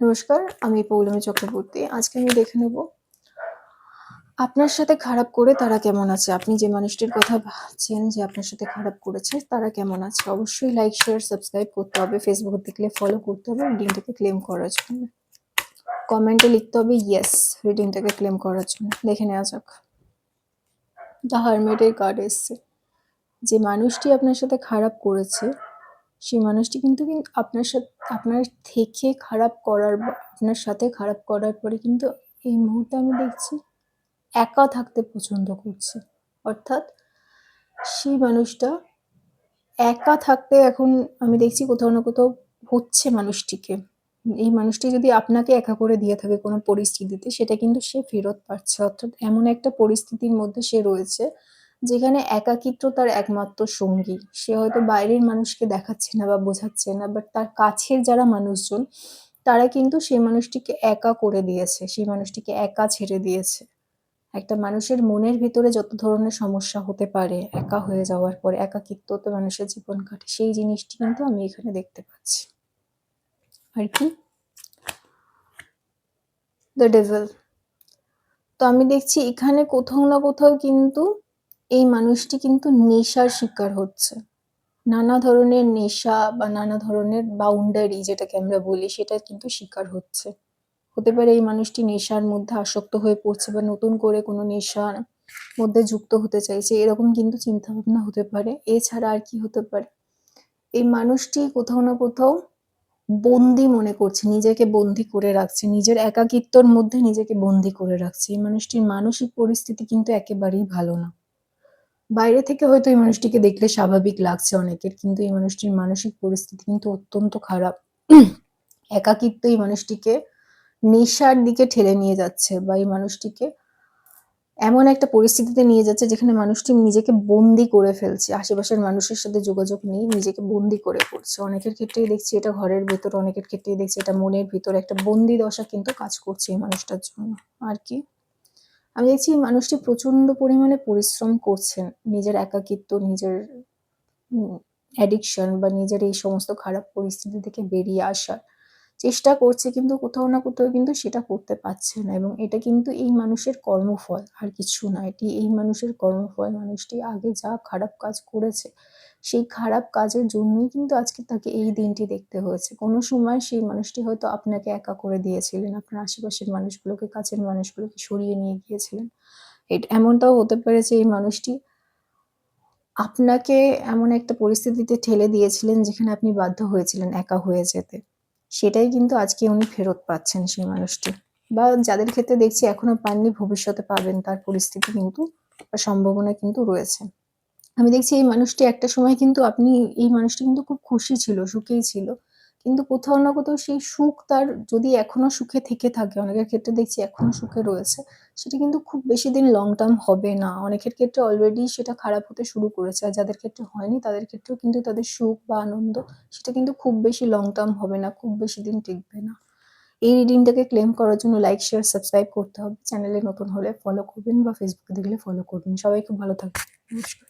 নমস্কার, আমি পৌলমী চক্রবর্তী। আজকে আমি দেখে নেব আপনার সাথে খারাপ করে তারা কেমন আছে? আপনি যে মানুষটির কথা ভাবছেন যে আপনার সাথে খারাপ করেছে, তারা কেমন আছে? অবশ্যই লাইক শেয়ার সাবস্ক্রাইব করতে হবে। ফেসবুক দেখলে ফলো করতে হবে রিডিংটাকে ক্লেম করার জন্য। কমেন্টে লিখতে হবে ইয়েস রিডিংটাকে ক্লেম করার জন্য। দেখে নেওয়া যাক। দ্য হারমেটের কার্ড এসছে। যে মানুষটি আপনার সাথে খারাপ করেছে সেই মানুষটি কিন্তু আপনার সাথে, আপনার থেকে খারাপ করার আপনার সাথে খারাপ করার পরে কিন্তু এই মুহূর্তে আমি দেখছি একা থাকতে পছন্দ করছে। অর্থাৎ সেই মানুষটা একা থাকতে এখন আমি দেখছি কোথাও না কোথাও হচ্ছে মানুষটিকে। এই মানুষটি যদি আপনাকে একা করে দিয়ে থাকে কোনো পরিস্থিতিতে, সেটা কিন্তু সে ফেরত পাচ্ছে। অর্থাৎ এমন একটা পরিস্থিতির মধ্যে সে রয়েছে যেখানে একাকিত্ব তার একমাত্র সঙ্গী। সে হয়তো বাইরের মানুষকে দেখাচ্ছে না বা বোঝাচ্ছে না বাট তার কাছের যারা মানুষজন, তারা কিন্তু সেই মানুষটিকে একা করে দিয়েছে সেই মানুষটিকে একা ছেড়ে দিয়েছে। একটা মানুষের মনের ভিতরে যত ধরনের সমস্যা হতে পারে, একা হয়ে যাওয়ার পরে, একাকিত্বতে মানুষের জীবন কাটে, সেই জিনিসটি কিন্তু আমি এখানে দেখতে পাচ্ছি। আর কি? দ্য ডেভেল তো আমি দেখছি এখানে কোথাও না কোথাও কিন্তু এই মানুষটি কিন্তু নেশার শিকার হচ্ছে। নানা ধরনের নেশা বা নানা ধরনের বাউন্ডারি যেটাকে আমরা বলি, সেটা কিন্তু শিকার হচ্ছে। হতে পারে এই মানুষটি নেশার মধ্যে আসক্ত হয়ে পড়ছে বা নতুন করে কোনো নেশার মধ্যে যুক্ত হতে চাইছে, এরকম কিন্তু চিন্তা ভাবনা হতে পারে। এছাড়া আর কি হতে পারে? এই মানুষটি কোথাও না কোথাও বন্দি মনে করছে, নিজেকে বন্দি করে রাখছে, নিজের একাকিত্বর মধ্যে নিজেকে বন্দি করে রাখছে। এই মানুষটির মানসিক পরিস্থিতি কিন্তু একেবারেই ভালো না। বাইরে থেকে হয়তো এই মানুষটিকে দেখলে স্বাভাবিক লাগছে অনেকের, কিন্তু এই মানুষটির মানসিক পরিস্থিতি কিন্তু অত্যন্ত খারাপ। একাকিত্ব এই মানুষটিকে নেশার দিকে ঠেলে নিয়ে যাচ্ছে বা এই মানুষটিকে এমন একটা পরিস্থিতিতে নিয়ে যাচ্ছে যেখানে মানুষটি নিজেকে বন্দি করে ফেলছে। আশেপাশের মানুষের সাথে যোগাযোগ নেই, নিজেকে বন্দি করে পড়ছে অনেকের ক্ষেত্রেই দেখছি এটা ঘরের ভেতর, অনেকের ক্ষেত্রেই দেখছি এটা মনের ভিতর একটা বন্দি দশা কিন্তু কাজ করছে এই মানুষটার জন্য। আর কি? আমি দেখছি এই মানুষটি প্রচণ্ড পরিমাণে পরিশ্রম করছেন। নিজের একাকিত্ব, নিজের অ্যাডিকশন বা নিজের এই সমস্ত খারাপ পরিস্থিতি থেকে বেরিয়ে আসার চেষ্টা করছে কিন্তু কোথাও না কোথাও কিন্তু সেটা করতে পারছে না এবং এটা কিন্তু এই মানুষের কর্মফল, আর কিছু না। এটি এই মানুষের কর্মফল। মানুষটি আগে যা খারাপ কাজ করেছে সেই খারাপ কাজের জন্যই কিন্তু আজকে তাকে এই দিনটি দেখতে হয়েছে। কোনো সময় সেই মানুষটি হয়তো আপনাকে একা করে দিয়েছিলেন, আপনার আশেপাশের মানুষগুলোকে, কাছের মানুষগুলোকে সরিয়ে নিয়ে গিয়েছিলেন। এটা, এমনটাও হতে পারে যে এই মানুষটি আপনাকে এমন একটা পরিস্থিতিতে ঠেলে দিয়েছিলেন যেখানে আপনি বাধ্য হয়েছিলেন একা হয়ে যেতে। সেটাই কিন্তু আজকে উনি ফেরত পাচ্ছেন সেই মানুষটি। বা যাদের ক্ষেত্রে দেখছি এখনও পাননি, ভবিষ্যতে পাবেন তার পরিস্থিতি কিন্তু সম্ভাবনা কিন্তু রয়েছে। আমি দেখছি এই মানুষটি একটা সময় কিন্তু আপনি, এই মানুষটি কিন্তু খুব খুশি ছিল, সুখেই ছিল। কিন্তু কোথাও না কোথাও সেই সুখ তার যদি এখনও সুখে থেকে থাকে, অনেকের ক্ষেত্রে দেখছি এখনও সুখে রয়েছে, সেটা কিন্তু খুব বেশি দিন লং টার্ম হবে না। অনেকের ক্ষেত্রে অলরেডি সেটা খারাপ হতে শুরু করেছে, আর যাদের ক্ষেত্রে হয়নি, তাদের ক্ষেত্রেও কিন্তু তাদের সুখ বা আনন্দ, সেটা কিন্তু খুব বেশি লং টার্ম হবে না, খুব বেশি দিন টিকবে না। এই রিডিংটাকে ক্লেম করার জন্য লাইক শেয়ার সাবস্ক্রাইব করতে হবে। চ্যানেলে নতুন হলে ফলো করবেন বা ফেসবুকে দেখলে ফলো করবেন। সবাই খুব ভালো থাকবেন। নমস্কার।